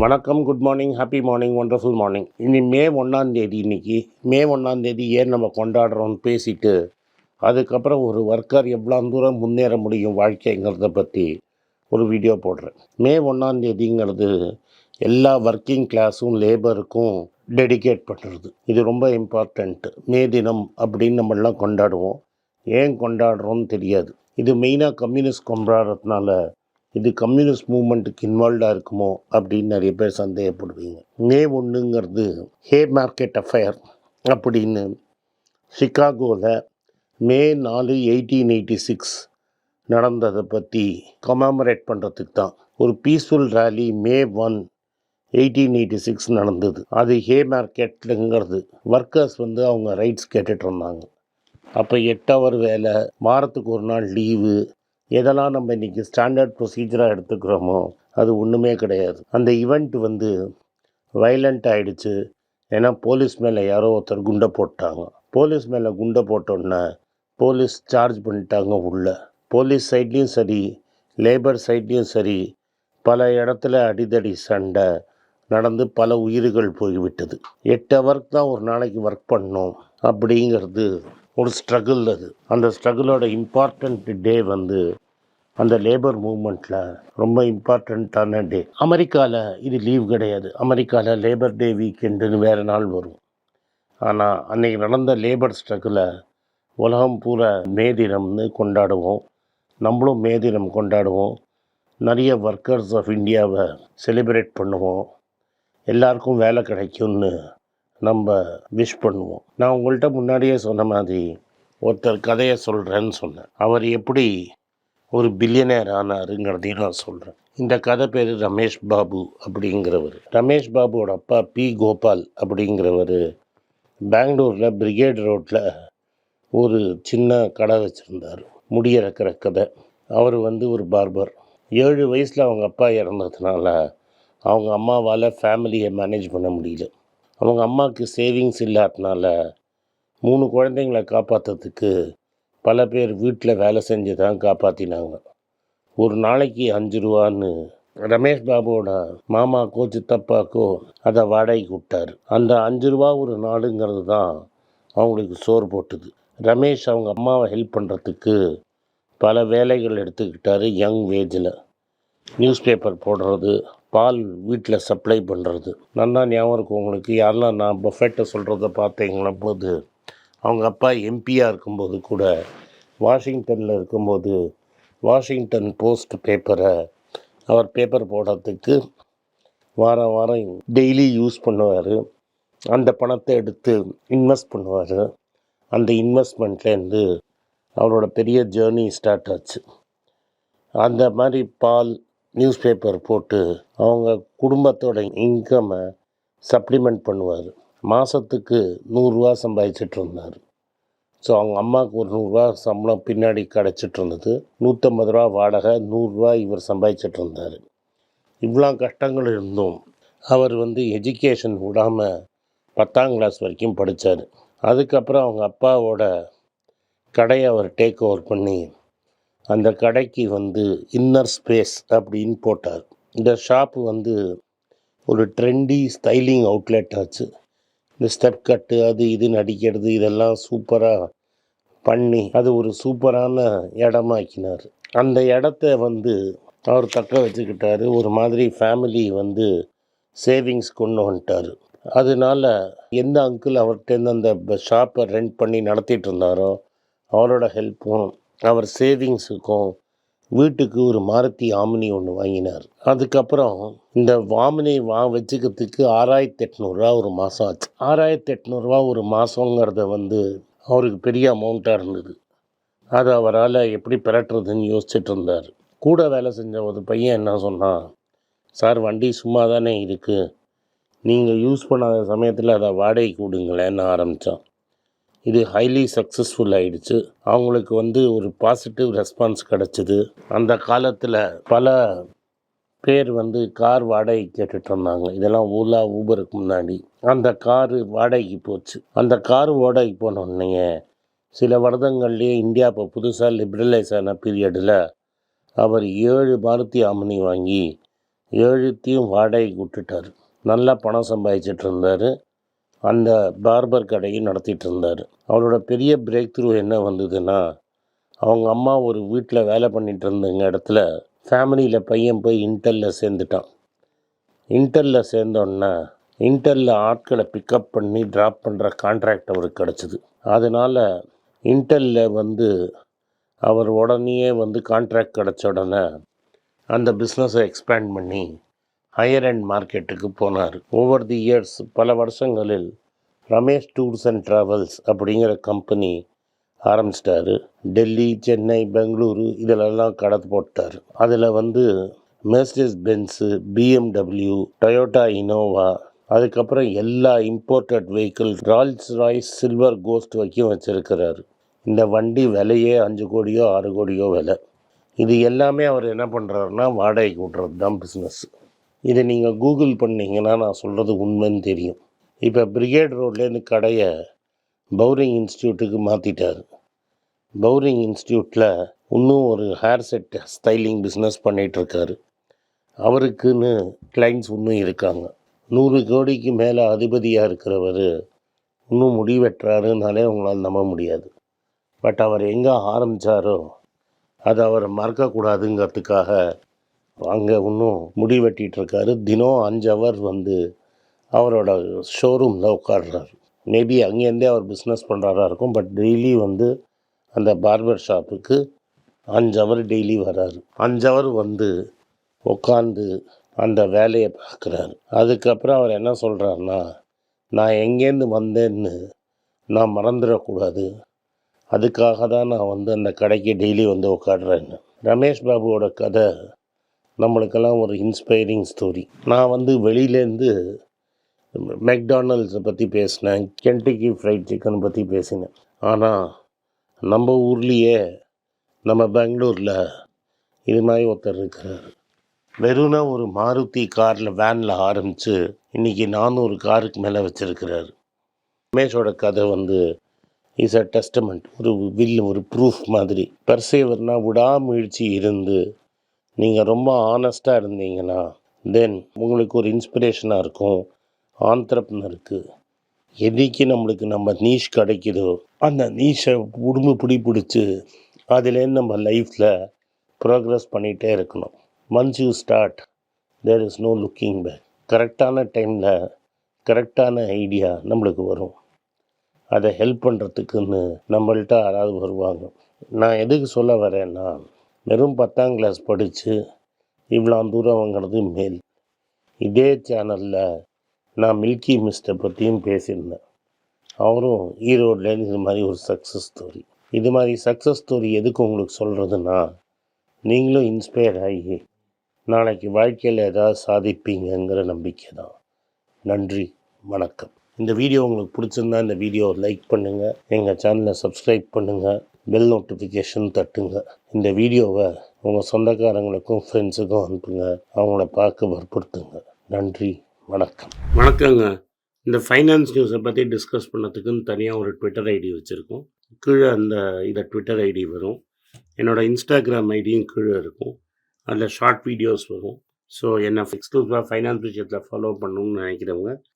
வணக்கம் good morning happy morning wonderful morning இனி May ஒன்றாம் தேதி இன்னைக்கு. மே ஒன்றாம் தேதி ஏன் நம்ம கொண்டாடுறோம்னு பேசிட்டு அதுக்கப்புறம் ஒரு ஒர்க்கர் எவ்வளோ தூரம் முன்னேற முடியும் வாழ்க்கைங்கிறத பற்றி ஒரு வீடியோ போடுறேன். மே ஒன்றாம் தேதிங்கிறது எல்லா ஒர்க்கிங் கிளாஸும் லேபருக்கும் டெடிகேட் பண்ணுறது இது ரொம்ப இம்பார்ட்டண்ட்டு மே தினம் அப்படின்னு நம்மளாம் கொண்டாடுவோம். ஏன் கொண்டாடுறோம்னு தெரியாது. இது மெயினாக கம்யூனிஸ்ட் கொண்டாடுறதுனால இது கம்யூனிஸ்ட் மூமெண்ட்டுக்கு இன்வால்வ்டாக இருக்குமோ அப்படின்னு நிறைய பேர் சந்தேகப்படுவீங்க. மே ஒன்றுங்கிறது ஹே மார்க்கெட் அஃபேர் அப்படின்னு சிகாகோவில் மே நாலு எயிட்டீன் எயிட்டி சிக்ஸ் நடந்ததை பற்றி கமாமரேட் பண்ணுறதுக்கு தான் ஒரு peaceful rally May one eighteen eighty six நடந்தது. அது ஹே மார்க்கெட்டுங்கிறது ஒர்க்கர்ஸ் வந்து அவங்க ரைட்ஸ் கேட்டுட்ருந்தாங்க அப்போ எட்டு ஹவர் வேலை வாரத்துக்கு ஒரு நாள் லீவு எதெல்லாம் நம்ம இன்றைக்கி ஸ்டாண்டர்ட் ப்ரொசீஜராக எடுத்துக்கிறோமோ அது ஒன்றுமே கிடையாது. அந்த ஈவெண்ட் வந்து வைலண்ட் ஆகிடுச்சு ஏன்னா போலீஸ் மேலே யாரோ ஒருத்தர் குண்டை போட்டாங்க. போலீஸ் மேலே குண்டை போட்டோன்னே போலீஸ் சார்ஜ் பண்ணிட்டாங்க உள்ள. போலீஸ் சைட்லேயும் சரி லேபர் சைட்லேயும் சரி பல இடத்துல அடிதடி சண்டை நடந்து பல உயிர்கள் போய்விட்டது. எட்டு ஒர்க் தான் ஒரு நாளைக்கு ஒர்க் பண்ணோம் அப்படிங்கிறது ஒரு ஸ்ட்ரகிள் அது. அந்த ஸ்ட்ரகிளோட இம்பார்ட்டண்ட் டே வந்து அந்த லேபர் மூமெண்ட்டில் ரொம்ப இம்பார்ட்டண்ட்டான டே அமெரிக்காவில் இது லீவ் கிடையாது. அமெரிக்காவில் லேபர் டே வீக்கெண்டுன்னு வேறு நாள் வரும். ஆனால் அன்றைக்கி நடந்த லேபர் ஸ்ட்ரகிளை உலகம் பூரா மே தினம்னு கொண்டாடுவோம். நம்மளும் மே தினம் கொண்டாடுவோம். நிறைய ஒர்க்கர்ஸ் ஆஃப் இந்தியாவை செலிப்ரேட் பண்ணுவோம். எல்லாருக்கும் வேலை கிடைக்கும்னு நம்ம விஷ் பண்ணுவோம். நான் உங்கள்கிட்ட முன்னாடியே சொன்ன மாதிரி ஒருத்தர் கதையை சொல்கிறேன்னு சொன்னேன். அவர் எப்படி ஒரு பில்லியனர் ஆனாருங்கிறதையும் நான் சொல்கிறேன் இந்த கதை பேர் ரமேஷ் பாபு அப்படிங்கிறவர். ரமேஷ் பாபுவோட அப்பா பி கோபால் அப்படிங்கிறவர் பெங்களூரில் பிரிகேட் ரோட்டில் ஒரு சின்ன கடை வச்சுருந்தார். முடியிறக்கிற கதை. அவர் வந்து ஒரு பார்பர் ஏழு வயசில் அவங்க அப்பா இறந்ததுனால அவங்க அம்மாவால் ஃபேமிலியை மேனேஜ் பண்ண முடியல. அவங்க அம்மாவுக்கு சேவிங்ஸ் இல்லாதனால மூணு குழந்தைங்களை காப்பாற்றுறதுக்கு பல பேர் வீட்டில் வேலை செஞ்சு தான் காப்பாற்றினாங்க ஒரு நாளைக்கு அஞ்சு ரூபான்னு ரமேஷ் பாபுவோட மாமாக்கோ சித்தப்பாக்கோ அதை வாடகைக்கு விட்டார். அந்த அஞ்சு ரூபா ஒரு நாளுங்கிறது தான் அவங்களுக்கு சோறு போட்டுது. ரமேஷ் அவங்க அம்மாவை ஹெல்ப் பண்ணுறதுக்கு பல வேலைகள் எடுத்துக்கிட்டாரு யங் வேஜில் நியூஸ் பேப்பர் போடுறது பால் வீட்டில் சப்ளை பண்ணுறது நல்லா ஞாபகம் இருக்கும் உங்களுக்கு. யாரெல்லாம் நான் பஃபெட்டை சொல்கிறத பார்த்தீங்களா போது அவங்க அப்பா எம்பியாக இருக்கும்போது கூட வாஷிங்டனில் இருக்கும்போது வாஷிங்டன் போஸ்ட் பேப்பரை அவர் பேப்பர் போடுறதுக்கு வாரம் வாரம் டெய்லி யூஸ் பண்ணுவார். அந்த பணத்தை எடுத்து இன்வெஸ்ட் பண்ணுவார். அந்த இன்வெஸ்ட்மெண்ட்லேருந்து அவரோட பெரிய ஜேர்னி ஸ்டார்ட் ஆச்சு. அந்த மாதிரி பால் நியூஸ் பேப்பர் போட்டு அவங்க குடும்பத்தோட இன்கம்மை சப்ளிமெண்ட் பண்ணுவார். மாதத்துக்கு நூறுரூவா சம்பாதிச்சிட்டு இருந்தார் ஸோ அவங்க அம்மாவுக்கு ஒரு நூறுரூவா சம்பளம் பின்னாடி கிடச்சிட்டு இருந்தது நூற்றம்பது ரூபா வாடகை நூறுரூவா இவர் சம்பாதிச்சிட்டு இருந்தார் இவ்வளோ கஷ்டங்கள் இருந்தும் அவர் வந்து எஜுகேஷன் விடாமல் பத்தாம் கிளாஸ் வரைக்கும் படித்தார் அதுக்கப்புறம் அவங்க அப்பாவோட கடையை அவர் டேக் ஓவர் பண்ணி அந்த கடைக்கு வந்து இன்னர் ஸ்பேஸ் அப்படின்னு போட்டார். இந்த ஷாப்பு வந்து ஒரு ட்ரெண்டி ஸ்டைலிங் அவுட்லெட் ஆச்சு. இந்த ஸ்டெப் கட்டு அது இதுன்னு அடிக்கிறது இதெல்லாம் சூப்பராக பண்ணி அது ஒரு சூப்பரான இடமாக்கினார். அந்த இடத்த வந்து அவர் தக்க வச்சுக்கிட்டாரு. ஒரு மாதிரி ஃபேமிலி வந்து சேவிங்ஸ் கொண்டு வந்துட்டார். அதனால எந்த அங்கிள் அவர்கிட்டேருந்து அந்த ஷாப்பை ரெண்ட் பண்ணி நடத்திட்டு இருந்தாரோ அவரோட ஹெல்ப்பும் அவர் சேவிங்ஸுக்கும் வீட்டுக்கு ஒரு மாருத்தி ஆமினி ஒன்று வாங்கினார். அதுக்கப்புறம் இந்த வாமினி வா வச்சுக்கிறதுக்கு ஆறாயிரத்தி எட்நூறுரூவா ஒரு மாதம் ஆச்சு. ஆறாயிரத்தி எட்நூறுரூவா ஒரு மாதங்கிறத வந்து அவருக்கு பெரிய அமௌண்ட்டாக இருந்தது. அதை அவரால் எப்படி பிரட்டுறதுன்னு யோசிச்சுட்டு இருந்தார். கூட வேலை செஞ்ச ஒரு பையன் என்ன சொன்னான் சார் வண்டி சும்மா தானே இருக்குது நீங்கள் யூஸ் பண்ணாத சமயத்தில் அதை வாடகைக்கு விடுங்களேன்னு ஆரம்பித்தான் இது ஹைலி சக்ஸஸ்ஃபுல் ஆயிடுச்சு. அவங்களுக்கு வந்து ஒரு பாசிட்டிவ் ரெஸ்பான்ஸ் கிடச்சிது. அந்த காலத்தில் பல பேர் வந்து கார் வாடகை கேட்டுட்டு இருந்தாங்க. இதெல்லாம் ஓலா ஊபருக்கு முன்னாடி. அந்த காரு வாடகைக்கு போச்சு. அந்த கார் வாடகைக்கு போனோடனே சில வருடங்கள்லேயே இந்தியா இப்போ புதுசாக லிபரலைஸ் ஆன பீரியடில் அவர் ஏழு மாருதி ஆமணி வாங்கி ஏழுத்தையும் வாடகைக்கு விட்டுட்டார். நல்லா பணம் சம்பாதிச்சிட்டு இருந்தார். அந்த பார்பர் கடையும் நடத்திட்டு இருந்தார் அவரோட பெரிய பிரேக் த்ரூ என்ன வந்ததுன்னா அவங்க அம்மா ஒரு வீட்டில் வேலை பண்ணிட்டு இருந்தங்க இடத்துல ஃபேமிலியில் பையன் போய் இன்டரில் சேர்ந்துட்டான். இன்டரில் சேர்ந்தோன்னா இன்டரில் ஆட்களை பிக்கப் பண்ணி ட்ராப் பண்ணுற கான்ட்ராக்ட் அவருக்கு கிடச்சிது. அதனால் இன்டரில் வந்து அவர் உடனேயே வந்து கான்ட்ராக்ட் கிடச்ச உடனே அந்த பிஸ்னஸை எக்ஸ்பேண்ட் பண்ணி ஹையர் அண்ட் மார்க்கெட்டுக்கு போனார். ஓவர் தி இயர்ஸ் பல வருஷங்களில் ரமேஷ் டூர்ஸ் அண்ட் ட்ராவல்ஸ் அப்படிங்கிற கம்பெனி ஆரம்பிச்சிட்டாரு. டெல்லி சென்னை பெங்களூரு இதிலெல்லாம் கடத்து போட்டார். அதில் வந்து Mercedes Benz BMW Toyota Innova அதுக்கப்புறம் எல்லா imported vehicle Rolls Royce silver ghost வரைக்கும் வச்சுருக்கிறார். இந்த வண்டி விலையே அஞ்சு கோடியோ ஆறு கோடியோ விலை. இது எல்லாமே அவர் என்ன பண்ணுறாருன்னா வாடகைக்கு விட்றது தான் பிஸ்னஸ் இதை நீங்கள் கூகுள் பண்ணீங்கன்னா நான் சொல்கிறது உண்மைன்னு தெரியும். இப்போ பிரிகேட் ரோட்லேருந்து கடையை பௌரிங் இன்ஸ்டியூட்டுக்கு மாற்றிட்டார் பௌரிங் இன்ஸ்டியூட்டில் இன்னும் ஒரு ஹேர் செட் ஸ்டைலிங் பிஸ்னஸ் பண்ணிகிட்ருக்காரு அவருக்குன்னு கிளைண்ட்ஸ் இன்னும் இருக்காங்க. நூறு கோடிக்கு மேலே அதிபதியாக இருக்கிறவர் இன்னும் முடிவெட்டுறாருனாலே உங்களால் நம்ப முடியாது. பட் அவர் எங்கே ஆரம்பித்தாரோ அதை அவர் மறக்கக்கூடாதுங்கிறதுக்காக அங்கே இன்னும் முடி வெட்டிட்டு இருக்காரு தினம் அஞ்சு அவர் வந்து அவரோட ஷோரூமில் உட்காடுறாரு மேபி அங்கேருந்தே அவர் பிஸ்னஸ் பண்ணுறாரா இருக்கும் பட் டெய்லி வந்து அந்த பார்பர் ஷாப்புக்கு அஞ்சு அவர் டெய்லி வராரு. அஞ்சு அவர் வந்து உட்காந்து அந்த வேலையை பார்க்குறாரு. அதுக்கப்புறம் அவர் என்ன சொல்கிறாருன்னா நான் எங்கேருந்து வந்தேன்னு நான் மறந்துடக்கூடாது. அதுக்காக தான் நான் வந்து அந்த கடைக்கு டெய்லி வந்து உட்காடுறேன்னு ரமேஷ் பாபுவோட கதை நம்மளுக்கெல்லாம் ஒரு இன்ஸ்பைரிங் ஸ்டோரி நான் வந்து வெளியிலேருந்து மெக்டானல்ஸை பற்றி பேசினேன் கென்டிக்கி ஃப்ரைட் சிக்கன் பற்றி பேசினேன். ஆனால் நம்ம ஊர்லேயே நம்ம பெங்களூரில் இது மாதிரி ஒருத்தர் இருக்கிறார். வெறும்னா ஒரு மாருதி காரில் வேனில் ஆரம்பித்து இன்றைக்கி நானூறு காருக்கு மேலே வச்சுருக்கிறார். ரமேஷோட கதை வந்து இஸ் அ டெஸ்டமெண்ட் ஒரு வில் ஒரு ப்ரூஃப் மாதிரி. பெர்சேவர்னா விடாமுயற்சி இருந்து நீங்கள் ரொம்ப ஆனஸ்ட்டாக இருந்தீங்கன்னா தென் உங்களுக்கு ஒரு இன்ஸ்பிரேஷனாக இருக்கும் ஆந்திரப்னருக்கு என்னைக்கு நம்மளுக்கு நம்ம நீஷ் கிடைக்குதோ அந்த நீஷை உடம்பு பிடி பிடிச்சி அதுலேருந்து நம்ம லைஃப்பில் ப்ரோக்ரஸ் பண்ணிகிட்டே இருக்கணும். Once you start there is no looking back கரெக்டான டைமில் கரெக்டான ஐடியா நம்மளுக்கு வரும். அதை ஹெல்ப் பண்ணுறதுக்குன்னு நம்மள்ட்ட யாராவது வருவாங்க. நான் எதுக்கு சொல்ல வரேன்னா வெறும் பத்தாம் கிளாஸ் படித்து இவ்வளோ தூரம் வாங்கிறது மேல். இதே சேனலில் நான் மில்கி மிஸ்டை பற்றியும் பேசியிருந்தேன். அவரும் ஈரோட்லேருந்து இது மாதிரி ஒரு சக்ஸஸ் ஸ்டோரி இது மாதிரி சக்ஸஸ் ஸ்டோரி எதுக்கு உங்களுக்கு சொல்கிறதுனா நீங்களும் இன்ஸ்பயர் ஆகி நாளைக்கு வாழ்க்கையில் ஏதாவது சாதிப்பீங்கங்கிற நம்பிக்கை தான். நன்றி வணக்கம். இந்த வீடியோ உங்களுக்கு பிடிச்சிருந்தா இந்த வீடியோவை லைக் பண்ணுங்கள் எங்கள் சேனலை சப்ஸ்கிரைப் பண்ணுங்கள் பெல் நோட்டிஃபிகேஷன் தட்டுங்க. இந்த வீடியோவை உங்கள் சொந்தக்காரங்களுக்கும் ஃப்ரெண்ட்ஸுக்கும் அனுப்புங்க. அவங்கள பார்க்க வற்புறுத்துங்க. நன்றி வணக்கம். வணக்கங்க. இந்த ஃபைனான்ஸ் நியூஸை பற்றி டிஸ்கஸ் பண்ணதுக்குன்னு தனியாக ஒரு ட்விட்டர் ஐடி வச்சுருக்கோம். கீழே அந்த இதை ட்விட்டர் ஐடி வரும். என்னோடய இன்ஸ்டாகிராம் ஐடியும் கீழே இருக்கும். அதில் ஷார்ட் வீடியோஸ் வரும். ஸோ என்னை எக்ஸ்க்ளூசிவாக ஃபைனான்ஸ் விஷயத்தில் ஃபாலோ பண்ணணும்னு நினைக்கிறவங்க